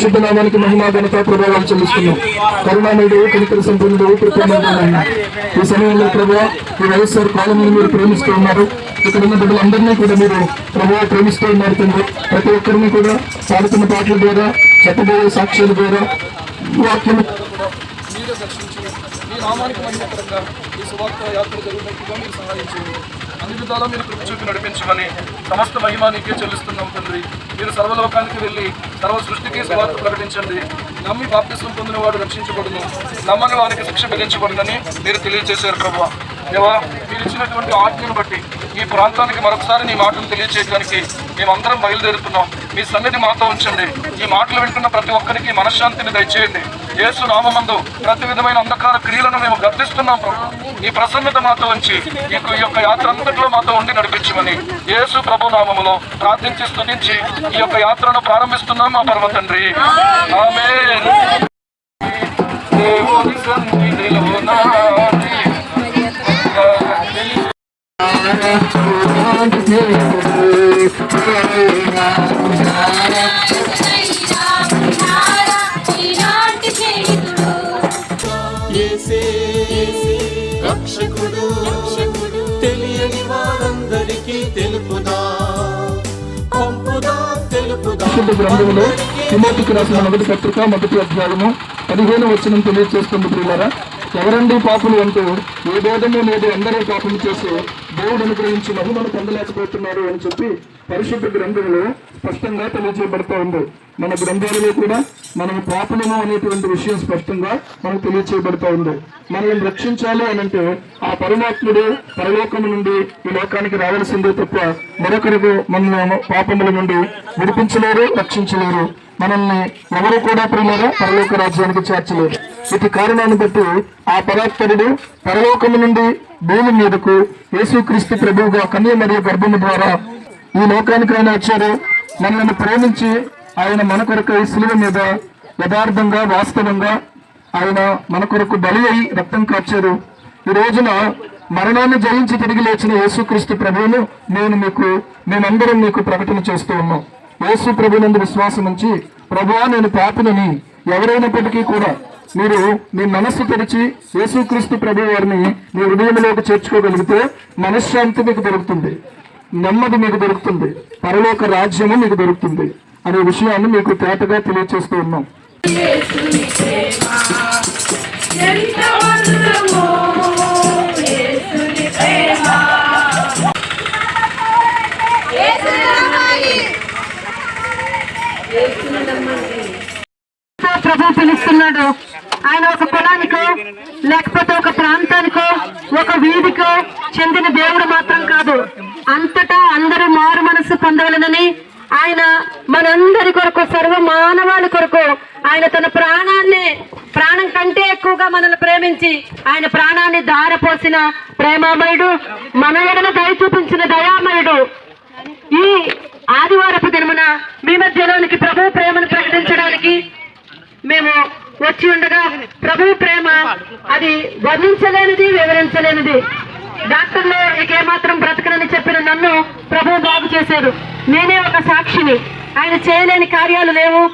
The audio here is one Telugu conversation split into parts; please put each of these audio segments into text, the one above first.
పరిశుద్ధ నామానికి మహిమా ఘనత ప్రభావాలు చెల్లిస్తున్నాం. కరుణామయుడు కనికర సంపన్నుడు కృపమైన ఈ సమయంలో ప్రభావ ఈ వైఎస్ఆర్ కాలనీని మీరు ప్రేమిస్తూ ఉన్నారు. ఇక్కడ ఉన్న బిడ్డలందరినీ కూడా మీరు ప్రభావ ప్రేమిస్తూ ఉన్నారు తండ్రి. ప్రతి ఒక్కరిని కూడా పాడుతున్న పాటల ద్వారా చెప్పబోయే సాక్ష్యాల ద్వారా వాక్యం నామానికి మహిమకరంగా ఈ సువార్త యాత్ర జరిగినట్టుగా మీరు సహాయం చేయండి. అన్ని విధాలా మీరు కృప చూపి నడిపించమని సమస్త మహిమ నీకే చెల్లిస్తున్నాం తండ్రి. మీరు సర్వలోకానికి వెళ్ళి సర్వ సృష్టికి సువార్త ప్రకటించండి. నమ్మి బాప్తిస్వం పొందిన వాడు రక్షించబడును. నమ్మని వారికి శిక్ష విధించబడిందని మీరు తెలియజేశారు ప్రభు దేవా మీరు ఇచ్చినటువంటి ఆజ్ఞను బట్టి ఈ ప్రాంతానికి మరొకసారి నీ మాటను తెలియజేయడానికి మేమందరం బయలుదేరుతున్నాం. మీ సన్నిధి మాతో ఉంచండి. ఈ మాటలు వింటున్న ప్రతి ఒక్కరికి మనశ్శాంతిని దయచేయండి. యేసు నామందు ప్రతి విధమైన అంధకార క్రియలను మేము గర్దిస్తున్నాం ప్రభు. ఈ ప్రసన్నత మాతో ఉంచి ఈ యొక్క- ఈ యొక్క యాత్ర అంతట్లో మాతో ఉండి నడిపించమని యేసు ప్రభు నామములో ప్రార్థించి స్థుతించి ఈ యొక్క యాత్రను ప్రారంభిస్తున్నాం మా పరమ తండ్రి. ఆమె దేవుని సన్నిధిలో రక్షకుడు తెలియని వారందరికీ తెలుపుదా? పంపుదా తెలుపుదా? పరిశుద్ధ గ్రంథంలో తిమోతికి రాసిన మొదటి పత్రిక మొదటి అధ్యాయము పదిహేను వచనం తెలియజేస్తుంది ప్రియులారా. ఎవరండి పాపులు అంటూ ఏ భేదము లేదు అందరూ పాపం చేసి దేవుడు అనుగ్రహించి మహిమను పొందలేకపోతున్నారు అని చెప్పి పరిశుద్ధ గ్రంథంలో స్పష్టంగా తెలియజేయబడుతూ ఉంది. మన గ్రంథాలలో కూడా మనం పాపులము అనేటువంటి విషయం స్పష్టంగా మనకు తెలియచేయబడుతూ ఉంది. మనల్ని రక్షించాలి అని అంటే ఆ పరమాత్ముడు పరలోకము నుండి ఈ లోకానికి రావాల్సిందే తప్ప మరొకరికి మనల్ని పాపముల నుండి విడిపించలేరు రక్షించలేరు. మనల్ని ఎవరు కూడా ప్రియులరా పరలోక రాజ్యానికి చేర్చలేరు. ఇది కారణాన్ని బట్టి ఆ పరాత్పరుడు పరలోకము నుండి భూమి మీదకు యేసుక్రీస్తు ప్రభువుగా కన్య మరియు గర్భము ద్వారా ఈ లోకానికి ఆయన వచ్చారు. మనల్ని ప్రేమించి ఆయన మన కొరకు ఈ శిలువ మీద యథార్థంగా వాస్తవంగా ఆయన మన కొరకు బలి అయి రక్తం కార్చారు. ఈ రోజున మరణాన్ని జయించి తిరిగి లేచిన యేసుక్రీస్తు ప్రభువును నేను మీకు మేమందరం మీకు ప్రకటన చేస్తూ ఉన్నాం. యేసు ప్రభునందు విశ్వాసం ఉంచి ప్రభువా నేను పాపినని ఎవరైనప్పటికీ కూడా మీరు మీ మనస్సు తెరిచి యేసుక్రీస్తు ప్రభు వారిని మీ హృదయంలోకి చేర్చుకోగలిగితే మనశ్శాంతి మీకు దొరుకుతుంది. నెమ్మది మీకు దొరుకుతుంది. పరలోక రాజ్యము మీకు దొరుకుతుంది. అనే విషయాన్ని మీకు తేటగా తెలియచేస్తూ ఉన్నాం. ప్రభు పిలుస్తున్నాడు. ఆయన ఒక కులానికో లేకపోతే ఒక ప్రాంతానికో ఒక వీధికో చెందిన దేవుడు మాత్రం కాదు. అంతటా అందరూ మారు మనస్సు పొందవలనని ఆయన మనందరి కొరకు సర్వ మానవాళి కొరకు ఆయన తన ప్రాణాన్ని ప్రాణం కంటే ఎక్కువగా మనల్ని ప్రేమించి ఆయన ప్రాణాన్ని దారపోసిన ప్రేమామయుడు మన ఎడల దయ చూపించిన దయామయుడు. ఈ ఆదివారపు దినమున మీ మధ్యలోనికి ప్రభు ప్రేమను ప్రకటించడానికి మేము వచ్చి ఉండగా ప్రభు ప్రేమ అది వర్ణించలేనిది వివరించలేనిది. డాక్టర్లు ఇక ఏమాత్రం బ్రతకనని చెప్పిన నన్ను ప్రభు బాగు చేశారు. నేనే ఒక సాక్షిని. ఆయన చేయలేని కార్యాలు లేవు.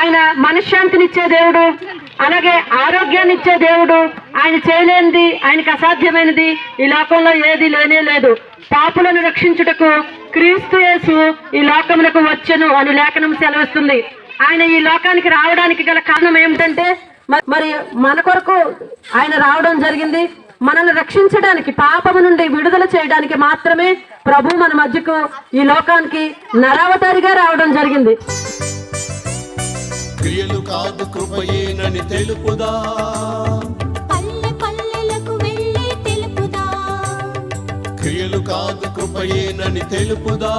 ఆయన మనశ్శాంతినిచ్చే దేవుడు అలాగే ఆరోగ్యాన్ని ఇచ్చే దేవుడు. ఆయన చేయలేనిది ఆయనకు అసాధ్యమైనది ఈ లోకంలో ఏది లేనే లేదు. పాపులను రక్షించుటకు క్రీస్తు యేసు ఈ లోకములకు వచ్చను అని లేఖనం సెలవిస్తుంది. ఆయన ఈ లోకానికి రావడానికి గల కారణం ఏమిటంటే మరి మన కొరకు ఆయన రావడం జరిగింది. మనల్ని రక్షించడానికి పాపము నుండి విడుదల చేయడానికి మాత్రమే ప్రభు మన మధ్యకు ఈ లోకానికి నరావతారిగా రావడం జరిగింది. క్రియలు కాదు కృపయేనని తెలుపుదా? పల్లె పల్లెలకు వెళ్ళి తెలుపుదా? క్రియలు కాదు కృపయేనని తెలుపుదా?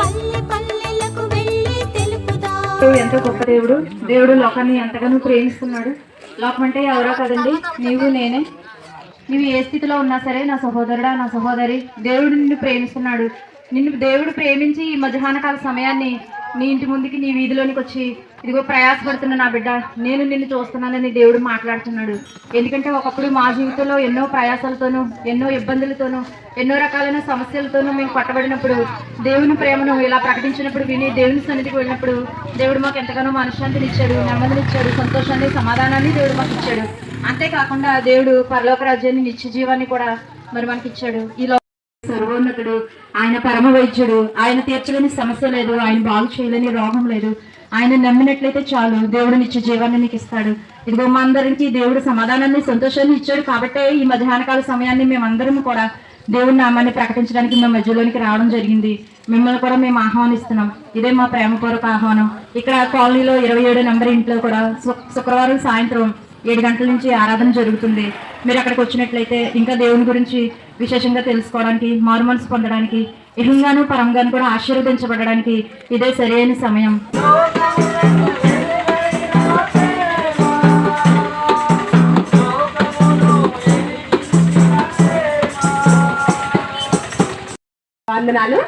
పల్లె పల్లెలకు వెళ్ళి తెలుపుదా? దేవుడు ఎంతో గొప్ప దేవుడు. దేవుడు లోకాన్ని ఎంతగానో ప్రేమిస్తున్నాడు. లోకం అంటే ఎవరో కదండి? నీవు నేనే. నీవు ఏ స్థితిలో ఉన్నా సరే నా సహోదరుడా నా సహోదరి దేవుడు నిన్ను ప్రేమిస్తున్నాడు. నిన్ను దేవుడు ప్రేమించి ఈ మధ్యాహ్నకాల సమయాన్ని నీ ఇంటి ముందుకి నీ వీధిలోనికి వచ్చి ఇదిగో ప్రయాసపడుతున్న నా బిడ్డ నేను నిన్ను చూస్తున్నానని దేవుడు మాట్లాడుతున్నాడు. ఎందుకంటే ఒకప్పుడు మా జీవితంలో ఎన్నో ప్రయాసాలతోనూ ఎన్నో ఇబ్బందులతోనూ ఎన్నో రకాలైన సమస్యలతోనూ మేము పట్టబడినప్పుడు దేవుని ప్రేమను ఇలా ప్రకటించినప్పుడు విని దేవుని సన్నిధికి వెళ్ళినప్పుడు దేవుడు మాకు ఎంతగానో మనశ్శాంతిని ఇచ్చాడు నెమ్మదిని ఇచ్చాడు సంతోషాన్ని సమాధానాన్ని దేవుడు మాకు ఇచ్చాడు. అంతేకాకుండా దేవుడు పరలోక రాజ్యాన్ని నిత్య జీవాన్ని కూడా మరి మనకి ఇచ్చాడు ఈ సర్వోన్నతుడు ఆయన పరమ వైద్యుడు ఆయన తీర్చలేని సమస్య లేదు ఆయన బాగు చేయలేని రోగం లేదు. ఆయన నమ్మినట్లయితే చాలు దేవుడు నిత్య జీవాన్ని నీకు ఇస్తాడు. ఇదిగో మా అందరికి దేవుడు సమాధానాన్ని సంతోషాన్ని ఇచ్చాడు కాబట్టే ఈ మధ్యాహ్నకాల సమయాన్ని మేమందరం కూడా దేవుడి నామాన్ని ప్రకటించడానికి మేము మధ్యలోనికి రావడం జరిగింది. మిమ్మల్ని కూడా మేము ఆహ్వానిస్తున్నాం. ఇదే మా ప్రేమపూర్వక ఆహ్వానం. ఇక్కడ కాలనీలో ఇరవై ఏడు నెంబర్ ఇంట్లో కూడా శుక్రవారం సాయంత్రం ఏడు గంటల నుంచి ఆరాధన జరుగుతుంది. మీరు అక్కడికి వచ్చినట్లయితే ఇంకా దేవుని గురించి విశేషంగా తెలుసుకోవడానికి మారు మనసు పొందడానికి ఇహంగాను పరంగాను కూడా ఆశీర్వదించబడడానికి ఇదే సరైన సమయం. వందనాలు.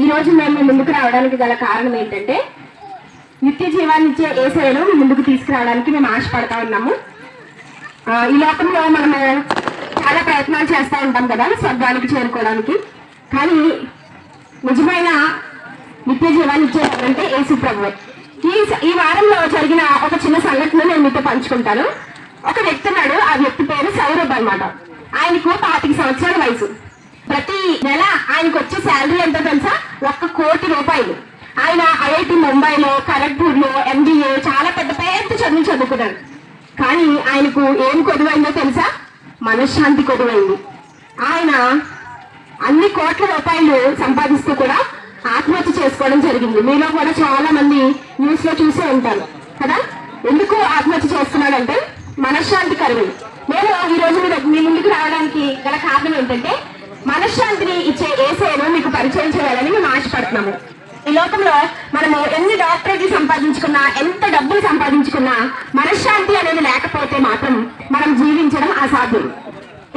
ఈ రోజు మేము ముందుకు రావడానికి గల కారణం ఏంటంటే నిత్య జీవాన్ని ఇచ్చే ఏసైను ముందుకు తీసుకురావడానికి మేము ఆశపడతా ఉన్నాము. ఈ లోకంలో మనము చాలా ప్రయత్నాలు చేస్తూ ఉంటాం కదా స్వర్గానికి చేరుకోవడానికి. కానీ నిజమైన నిత్య జీవాన్ని ఇచ్చేవారంటే యేసు ప్రభు. ఈ ఈ వారంలో జరిగిన ఒక చిన్న సంఘటన నేను మీతో పంచుకుంటాను. ఒక వ్యక్తి ఉన్నాడు ఆ వ్యక్తి పేరు సౌరభ్ అనమాట ఆయనకు పాతిక సంవత్సరాల వయసు. ప్రతి నెల ఆయనకు వచ్చే శాలరీ ఎంతో తెలుసా? ఒక్క కోటి రూపాయలు. ఆయన ఐఐటి ముంబైలో ఖరగ్పూర్లో ఎంబీఏ చాలా పెద్ద పెద్ద చదువులు చదువుకున్నాడు. కానీ ఆయనకు ఏం కొదువైందో తెలుసా? మనశ్శాంతి కొదువైంది. ఆయన అన్ని కోట్ల రూపాయలు సంపాదిస్తూ కూడా ఆత్మహత్య చేసుకోవడం జరిగింది. మీలో కూడా చాలా మంది న్యూస్లో చూసే ఉంటారు కదా? ఎందుకు ఆత్మహత్య చేస్తున్నాడంటే మనశ్శాంతి కరువు నేను ఈ రోజు మీ ముందుకు రావడానికి గల కారణం ఏంటంటే మనశ్శాంతిని ఇచ్చే ఏసైను మీకు పరిచయం చేయాలని మేము ఆశపడుతున్నాము. ఈ లోకంలో మనము ఎన్ని డాక్టరేట్లు సంపాదించుకున్నా ఎంత డబ్బులు సంపాదించుకున్నా మనశ్శాంతి అనేది లేకపోతే మాత్రం మనం జీవించడం అసాధ్యం.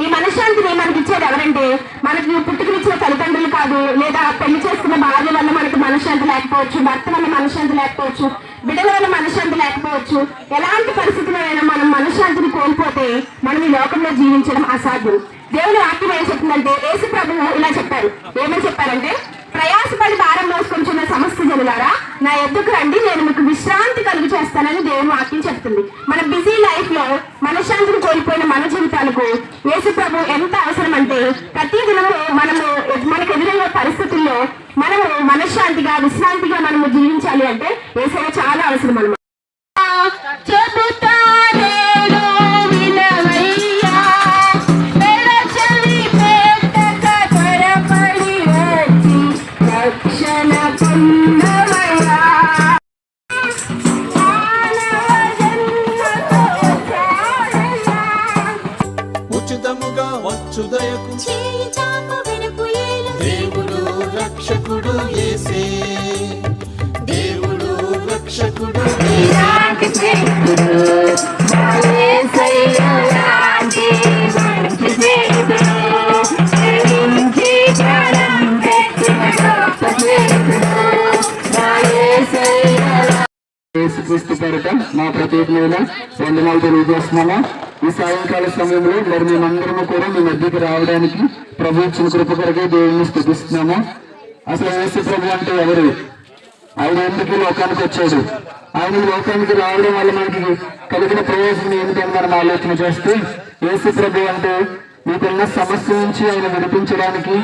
ఈ మనశ్శాంతిని మనకి ఇచ్చేది ఎవరంటే మనకి పుట్టుకునిచ్చిన తల్లిదండ్రులు కాదు లేదా పెళ్ళి చేసుకున్న భార్య వల్ల మనకి మనశ్శాంతి లేకపోవచ్చు భర్త వల్ల మనశ్శాంతి లేకపోవచ్చు బిడ్డల వల్ల మనశ్శాంతి లేకపోవచ్చు ఎలాంటి పరిస్థితులైనా మనం మనశ్శాంతిని కోల్పోతే మనం ఈ లోకంలో జీవించడం అసాధ్యం. దేవుని వాక్యం ఏం చెప్తుందంటే యేసు ప్రభువు ఇలా చెప్పారు. ఏమని చెప్పారంటే ప్రయాసపడి భారం మోసుకొంచున్న సమస్య జనులారా నా ఎద్దుకు రండి నేను మీకు విశ్రాంతి కలుగు చేస్తానని దేవుని వాక్యం చెప్తుంది. మన బిజీ లైఫ్లో మనశ్శాంతిని కోల్పోయిన మన జీవితాలకు యేసు ప్రభు ఎంత అవసరం అంటే ప్రతి దినము మనము మనకు ఎదురయ్యే పరిస్థితుల్లో మనము మనశ్శాంతిగా విశ్రాంతిగా మనము జీవించాలి అంటే ఏసైనా చాలా అవసరం అనమాట మా ప్రత్యేకమైన వందనాలు తెలియజేస్తున్నాము ఈ సాయంకాల సమయంలో మరి మేమందరము కూడా మీ మధ్యకి రావడానికి ప్రభు ఇచ్చిన కృప కొరకే దేవుని స్థుతిస్తున్నాము. అసలు యేసు ప్రభు అంటే ఎవరు? ఆయన ఎందుకు లోకానికి వచ్చాడు? ఆయన లోకానికి రావడం వల్ల మనకి కలిగిన ప్రయోజనం ఏమిటని మనం ఆలోచన చేస్తే యేసు ప్రభు అంటే మీకున్న సమస్య నుంచి ఆయన విడిపించడానికి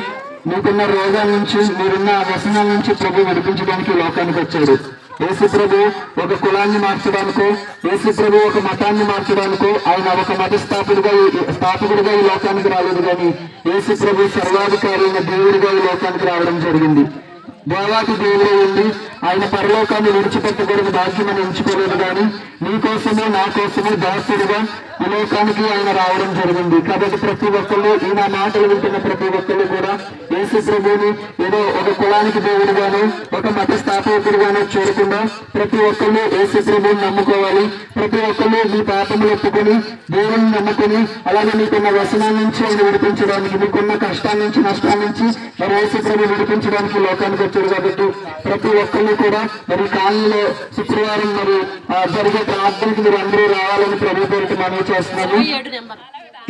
మీకున్న రోగాల నుంచి మీరున్న ఆ వ్యసనాల నుంచి ప్రభు విడిపించడానికి లోకానికి వచ్చాడు. యేసు ప్రభు ఒక కులాన్ని మార్చడానికో యేసు ప్రభు ఒక మతాన్ని మార్చడానికో ఆయన ఒక మత స్థాపకుడిగా ఈ- స్థాపకుడిగా ఈ లోకానికి రాలేదు కానీ యేసు ప్రభు సర్వాధికారి అయిన దేవుడిగా ఈ లోకానికి రావడం జరిగింది. దేవాతి దేవుడే ఉంది ఆయన పరలోకాన్ని విడిచిపెట్టకూడదు భాగ్యమని ఎంచుకోలేదు కానీ నీ కోసమే నా కోసమే దాసుడుగా ఈ లోకానికి ఆయన రావడం జరిగింది. కాబట్టి ప్రతి ఒక్కళ్ళు ఈ నా మాటలు వింటున్న ప్రతి ఒక్కళ్ళు కూడా యేసు ప్రభుని ఏదో ఒక కులానికి దేవుడుగాను ఒక మత స్థాపకుడిగాను చూడకుండా ప్రతి ఒక్కళ్ళు యేసు ప్రభుని నమ్ముకోవాలి. ప్రతి ఒక్కళ్ళు మీ పాపములు ఒప్పుకొని దేవుని నమ్ముకొని అలాగే మీకున్న వ్యసనాల నుంచి ఆయన విడిపించడానికి మీకున్న కష్టాల నుంచి నష్టాల నుంచి మరి యేసు ప్రభు విడిపించడానికి లోకానికి వచ్చాడు కాబట్టి ప్రతి ఒక్కళ్ళు అందరూ కూడా మరి కాలంలో శుక్రవారం మరి జరిగే ప్రార్థనకి మీరు అందరూ రావాలని ప్రభు పేరుకి మనవి చేస్తున్నాము.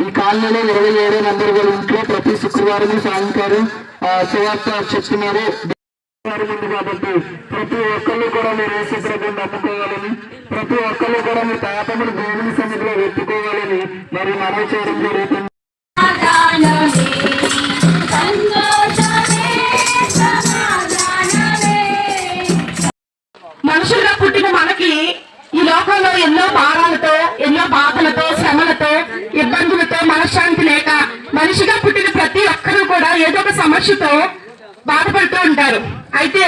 ఈ కాలనీలో ఇరవై ఏడో నంబర్ గారి ఇంట్లో ప్రతి శుక్రవారం సాయంకాలం సువార్త చెప్తున్నారు. ఉంది కాబట్టి ప్రతి ఒక్కళ్ళు కూడా మీరు యేసు ప్రభుని నమ్ముకోవాలని ప్రతి ఒక్కళ్ళు కూడా మీ పాపమును దేవుని సన్నిధిలో వెతుకోవాలని మరి మనవి చేయడం జరుగుతుంది. మనుషులుగా పుట్టిన మనకి ఈ లోకంలో ఎన్నో భారాలతో ఎన్నో బాధలతో శ్రమలతో ఇబ్బందులతో మనశ్శాంతి లేక మనిషిగా పుట్టిన ప్రతి ఒక్కరూ కూడా ఏదో ఒక సమస్యతో బాధపడుతూ ఉంటారు. అయితే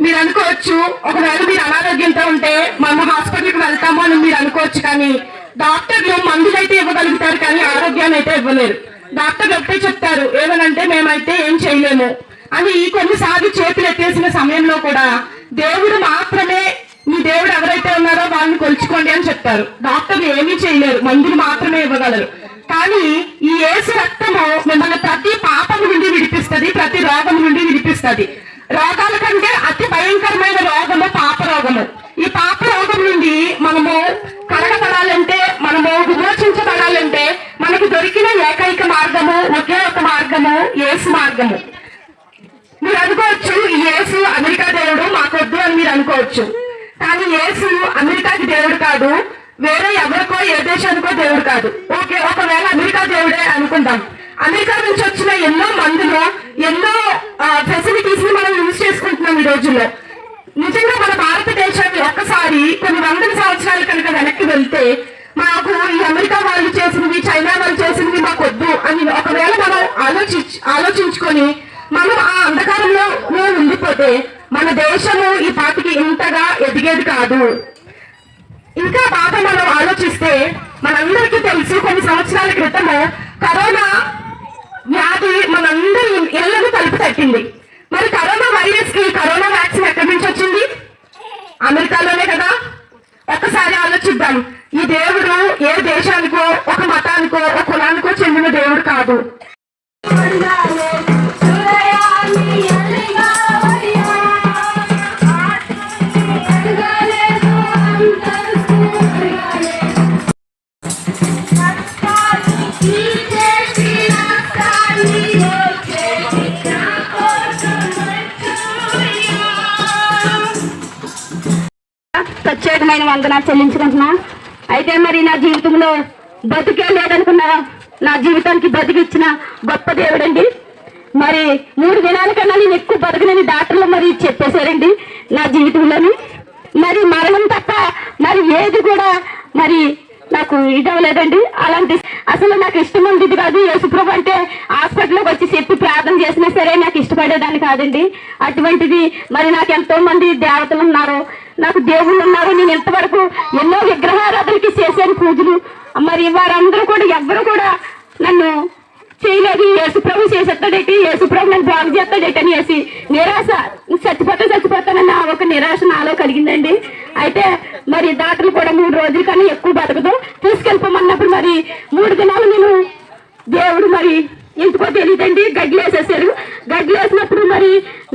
మీరు అనుకోవచ్చు ఒకవేళ మీరు అనారోగ్యంతో ఉంటే మనం హాస్పిటల్కి వెళ్తాము అని మీరు అనుకోవచ్చు కానీ డాక్టర్లు మందులైతే ఇవ్వగలుగుతారు కానీ ఆరోగ్యాన్ని అయితే ఇవ్వలేరు. డాక్టర్లు ఒకటే చెప్తారు ఏమనంటే మేమైతే ఏం చేయలేము. అని కొన్నిసార్లు చేతులు ఎత్తేసిన సమయంలో కూడా దేవుడు మాత్రమే మీ దేవుడు ఎవరైతే ఉన్నారో వాళ్ళని కొలుచుకోండి అని చెప్తారు. డాక్టర్లు ఏమీ చేయలేరు. మందులు మాత్రమే ఇవ్వగలరు. కానీ ఈ ఏసు రక్తము మిమ్మల్ని ప్రతి పాపం నుండి విడిపిస్తుంది ప్రతి రోగం నుండి విడిపిస్తుంది. రోగాల కంటే అతి భయంకరమైన రోగము పాప రోగము. ఈ పాప రోగం నుండి మనము కలగబడాలంటే మనము విమోచించబడాలంటే మనకు దొరికిన ఏకైక మార్గము ఒకే ఒక మార్గము ఏసు మార్గము. అనుకోవచ్చు ఈ యేసు అమెరికా దేవుడు మాకొద్దు అని మీరు అనుకోవచ్చు. కానీ యేసు అమెరికాకి దేవుడు కాదు వేరే ఎవరికో ఏ దేశానికో దేవుడు కాదు. ఓకే ఒకవేళ అమెరికా దేవుడే అనుకుందాం. అమెరికా నుంచి వచ్చిన ఎన్నో మందులు ఎన్నో ఫెసిలిటీస్ని మనం యూజ్ చేసుకుంటున్నాం ఈ రోజుల్లో. నిజంగా మన భారతదేశాన్ని ఒక్కసారి కొన్ని వందల సంవత్సరాల కనుక వెనక్కి వెళ్తే మాకు ఈ అమెరికా వాళ్ళు చేసినవి చైనా వాళ్ళు చేసినవి మాకు వద్దు అని ఒకవేళ మనం ఆలోచించు ఆలోచించుకొని మనం ఆ అంధకారంలో ఉండిపోతే మన దేశము ఈ పాటికి ఇంతగా ఎదిగేది కాదు. ఇంకా బాగా మనం ఆలోచిస్తే మనందరికీ తెలుసు కొన్ని సంవత్సరాల క్రితము కరోనా వ్యాధి మనందరి ఇళ్ళను తలుపు తట్టింది. మరి కరోనా వైరస్కి కరోనా వ్యాక్సిన్ ఎక్కడి నుంచి వచ్చింది? అమెరికాలోనే కదా. ఒక్కసారి ఆలోచిద్దాం. ఈ దేవుడు ఏ దేశానికో ఒక మతానికో ఒక కులానికో చెందిన దేవుడు కాదు. ప్రత్యేకమైన వందనాలు చెల్లించుకుంటున్నా. అయితే మరి నా జీవితంలో బతికే లేదనుకున్నా నా జీవితానికి బతికిచ్చిన గొప్ప దేవుడండి. మరి మూడు దినాల కన్నా నేను ఎక్కువ బతకనని డాక్టర్లు మరి చెప్పేశారండి నా జీవితంలోని. మరి మరణం తప్ప మరి ఏది కూడా మరి నాకు ఇదవలేదండి అవ్వలేదండి అలాంటి అసలు నాకు ఇష్టం ఉండేది కాదు. యేసుప్రభు అంటే హాస్పిటల్లోకి వచ్చి చెప్పి ప్రార్థన చేసినా సరే నాకు ఇష్టపడేదాన్ని కాదండి. అటువంటిది మరి నాకు ఎంతో మంది దేవతలు ఉన్నారు. నాకు దేవుళ్ళు ఉన్నారు. నేను ఇంతవరకు ఎన్నో విగ్రహారాధనకి చేశాను పూజలు. మరి వారందరూ కూడా ఎవ్వరు కూడా నన్ను చేయలేదు. యేసు ప్రభు చేసేస్తాడేటి? యేసు ప్రభు నన్ను బాగు చేస్తాడేటి అనేసి నిరాశ చచ్చిపోతే చచ్చిపోతానన్న ఒక నిరాశ నాలో కలిగిందండి. అయితే మరి డాక్టర్లు కూడా మూడు రోజులు కన్నా ఎక్కువ బతకదు తీసుకెళ్ళిపోమన్నప్పుడు మరి మూడు దినాలు నేను దేవుడు మరి ఎందుకో తెలియదండి గడ్లేసేసారు గడ్లేసినప్పుడు మరి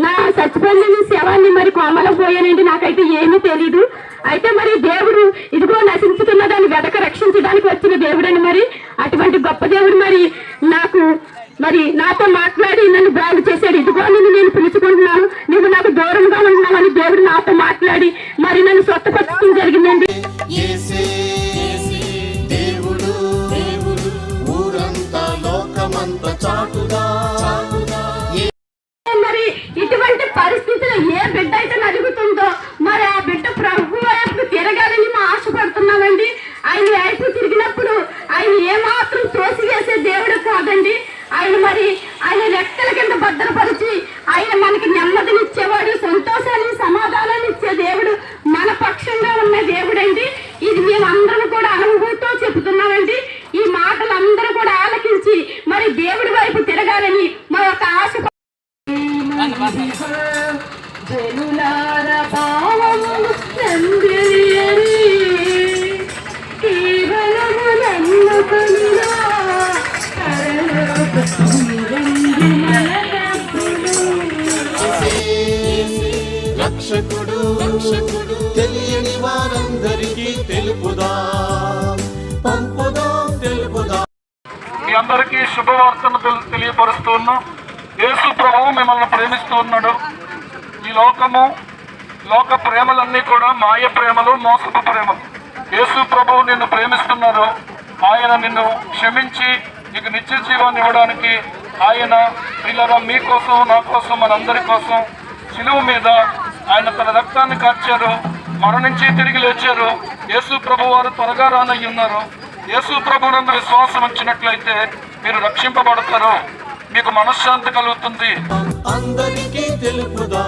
నా చచ్చిపోయిన శవాన్ని మరి కోమలో పోయానండి. నాకైతే ఏమీ తెలియదు అయితే మరి దేవుడు ఇదిగో నశించుతున్న దాన్ని వెదక రక్షించడానికి వచ్చిన దేవుడని మరి అటువంటి గొప్ప దేవుడు మరి నాకు మరి నాతో మాట్లాడి నన్ను బాగు చేశాడు. ఇదిగో నిన్ను నేను పిలుచుకుంటున్నాను. నువ్వు నాకు దూరంగా ఉంటున్నావని దేవుడు నా జనులార భావము రక్షకుడు రక్షకుడు తెలియని వారందరికీ తెలుపుదా? పంపుదా తెలుపుదా. మీ అందరికీ శుభవార్తను తెలియపరుస్తున్నాం యేసు ప్రభువు మిమ్మల్ని ప్రేమిస్తూ ఉన్నాడు. ఈ లోకము లోక ప్రేమలన్నీ కూడా మాయ ప్రేమలు మోసపు ప్రేమలు. యేసు ప్రభువు నిన్ను ప్రేమిస్తున్నారు ఆయన నిన్ను క్షమించి నీకు నిత్య జీవాన్ని ఇవ్వడానికి ఆయన పిల్లల మీకోసం నా కోసం మనందరి కోసం శిలువ మీద ఆయన తన రక్తాన్ని కార్చారు. మరణించి తిరిగి లేచారు. యేసు ప్రభు వారు త్వరగా రానయ్యున్నారు. యేసు ప్రభునందు విశ్వాసం వచ్చినట్లయితే మీరు రక్షింపబడతారు. మీకు మనశ్శాంతి కలుగుతుంది. అందరికీ తెలుపుదా.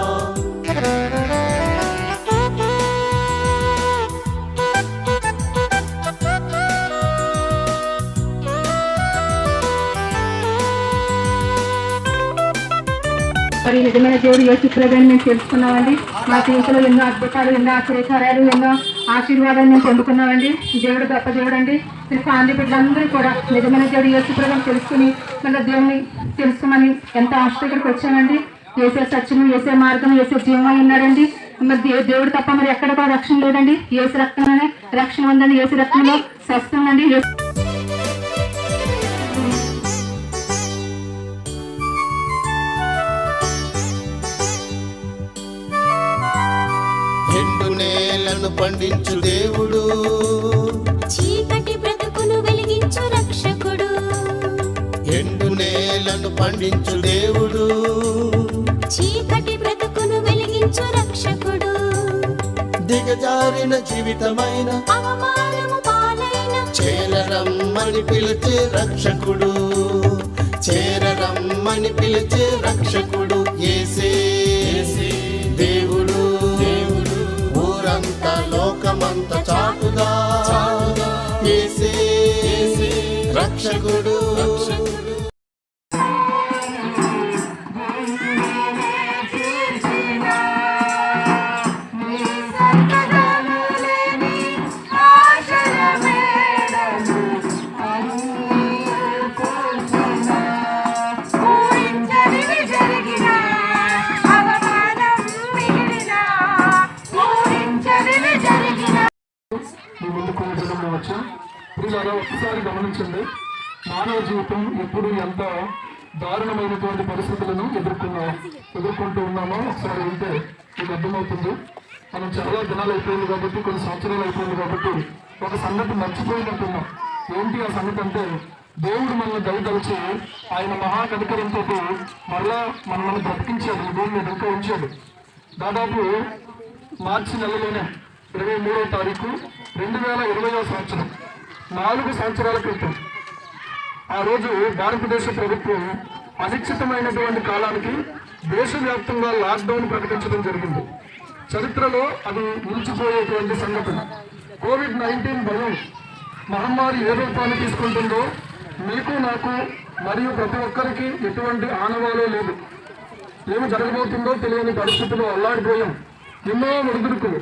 మరి నిజమైన దేవుడు యేసు ప్రభుని మేము తెలుసుకున్నామండి. మా జీవితంలో ఎన్నో అద్భుతాలు ఎన్నో ఆశ్చర్యకార్యాలు ఎన్నో ఆశీర్వాదాలు మేము పొందుకున్నామండి. దేవుడు గొప్ప దేవుడు అండి మీరు ఫ్యామిలీ బిడ్డలందరూ కూడా నిజమైన దేవుడు యేసు ప్రభుని తెలుసుకుని మన దేవుని తెలుసుకోమని ఎంత ఆశ దగ్గరికి వచ్చామండి. వేసే సత్యము వేసే మార్గం వేసే జీవం ఉన్నాడండి. మరి దేవుడు తప్ప మరి ఎక్కడ కూడా రక్షణ లేదండి. ఏసు రక్తంలోనే రక్షణ ఉందండి. ఏసు రక్తంలో స్వస్థం ఉందండి. నేలను పండించు దేవుడు. చీకటి బ్రతుకును వెలిగించు రక్షకుడు. ఎండు నేలను పండించు దేవుడు. చీకటి బ్రతుకును వెలిగించు రక్షకుడు. దిగజారిన జీవితమైన అవమానము పాలైన చేరరమ్మని పిలిచే రక్షకుడు. చేరరమ్మని పిలిచే రక్షకుడు. ఏసే రక్షకుడు. మానవ జీవితం ఎప్పుడు ఎంత దారుణమైనటువంటి పరిస్థితులను ఎదుర్కొన్నా ఎదుర్కొంటూ ఉన్నామో ఒకసారి ఉంటే మీకు అర్థమవుతుంది. మనం చాలా దినాలు అయిపోయింది కాబట్టి కొన్ని సంవత్సరాలు అయిపోయింది కాబట్టి ఒక సంగతి మర్చిపోయినట్టున్నాం. ఏంటి ఆ సంగతి అంటే దేవుడు మనల్ని దయదలిచి ఆయన మహాకనికరంతో మరలా మనల్ని బ్రతికించాడు ఈ భూమి మీద ఇంకా ఉంచాడు. దాదాపు మార్చి నెలలోనే ఇరవై మూడవ తారీఖు రెండు వేల ఇరవయో సంవత్సరం. నాలుగు సంవత్సరాల క్రితం. ఆ రోజు భారతదేశ ప్రభుత్వం అనిశ్చితమైనటువంటి కాలానికి దేశవ్యాప్తంగా లాక్డౌన్ ప్రకటించడం జరిగింది. చరిత్రలో అది నిలిచిపోయేటువంటి సంఘటన. కోవిడ్ నైన్టీన్ భయం మహమ్మారి ఏ రూపాన్ని తీసుకుంటుందో మీకు నాకు మరియు ప్రతి ఒక్కరికి ఎటువంటి ఆనవాలో లేదు. ఏమి జరగబోతుందో తెలియని పరిస్థితిలో అల్లాడిపోయాం. ఎన్నో ఒడిదుడుకులు.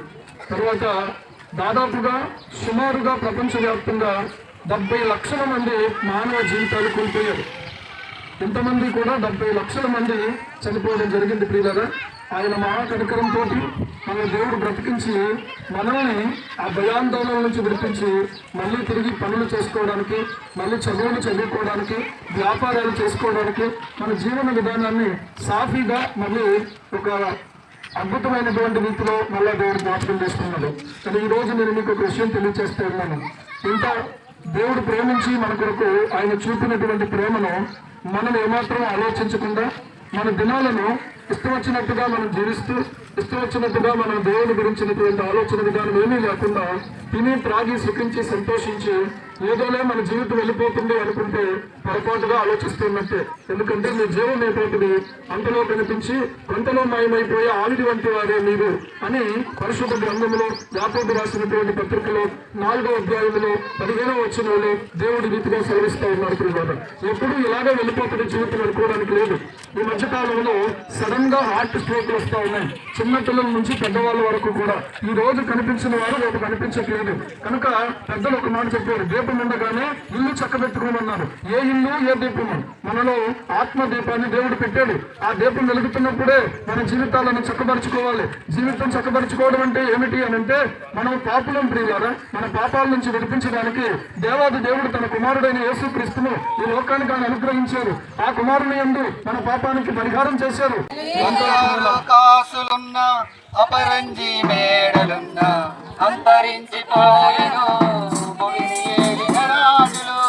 తర్వాత దాదాపుగా సుమారుగా ప్రపంచవ్యాప్తంగా డెబ్బై లక్షల మంది మానవ జీవితాలు కోల్పోయారు. ఇంతమంది కూడా డెబ్బై లక్షల మంది చనిపోవడం జరిగింది ప్రియులరా. ఆయన మహాకరికరంతో మన దేవుడు బ్రతికించి మనల్ని ఆ భయాందోళన నుంచి విడిపించి మళ్ళీ తిరిగి పనులు చేసుకోవడానికి మళ్ళీ చదువులు చదువుకోవడానికి వ్యాపారాలు చేసుకోవడానికి మన జీవన విధానాన్ని సాఫీగా మళ్ళీ ఒక అద్భుతమైనటువంటి రీతిలో మళ్ళీ దేవుడు జ్ఞాపకం చేసుకున్నాడు. కానీ ఈరోజు నేను మీకు ఒక విషయం తెలియజేస్తూ ఉన్నాను. ఇంకా దేవుడు ప్రేమించి మన కొరకు ఆయన చూపినటువంటి ప్రేమను మనం ఏమాత్రం ఆలోచించకుండా మన దినాలను ఇష్టం వచ్చినట్టుగా మనం జీవిస్తూ ఇష్టం వచ్చినట్టుగా మనం దేవుని గురించినటువంటి ఆలోచన విధానం ఏమీ లేకుండా తిని త్రాగి సుఖించి సంతోషించి ఏదోలే మన జీవితం వెళ్ళిపోతుంది అనుకుంటే పొరపాటుగా ఆలోచిస్తున్నట్టే ఎందుకంటే మీ జీవం అయిపోతుంది అంతలో కనిపించి కొంతలో మాయమైపోయే ఆవిడి వంటి వారే మీరు అని పరిశుద్ధ గ్రంథంలో యాకోబు రాసినటువంటి పత్రికలో నాలుగో అధ్యాయంలో పదిహేనో వచ్చినలో దేవుడి రీతిగా సెలవిస్తూ ఉన్నారు ప్రియులారా ఎప్పుడు ఇలాగే వెళ్ళిపోతున్న జీవితం అనుకోవడానికి లేదు. ఈ మధ్యకాలంలో సడన్ సడన్గా హార్ట్ స్ట్రోక్ వస్తూ ఉన్నాయి. చిన్న పిల్లల నుంచి పెద్దవాళ్ళ వరకు కూడా ఈ రోజు కనిపించిన వారు రేపు కనిపించట్లేదు. కనుక పెద్దలు ఒక మాట చెప్పారు దీపం ఉండగానే ఇల్లు చక్కబెట్టుకోమన్నారు. ఏ ఇల్లు ఏ దీపము? మనలో ఆత్మ దీపాన్ని దేవుడు పెట్టాడు. ఆ దీపం వెలుగుతున్నప్పుడే మన జీవితాలను చక్కబరుచుకోవాలి. జీవితం చక్కబరుచుకోవడం అంటే ఏమిటి అని అంటే మనం పాపులం ప్రియులారా మన పాపాల నుంచి విడిపించడానికి దేవాది దేవుడు తన కుమారుడైన యేసు క్రీస్తును ఈ లోకానికి ఆయన అనుగ్రహించారు. ఆ కుమారుని ఎందు మన పాపానికి పరిహారం చేశారు. మేడలున్న అపరంజి మేడలున్న అంతరించిపోయేను రాజులు.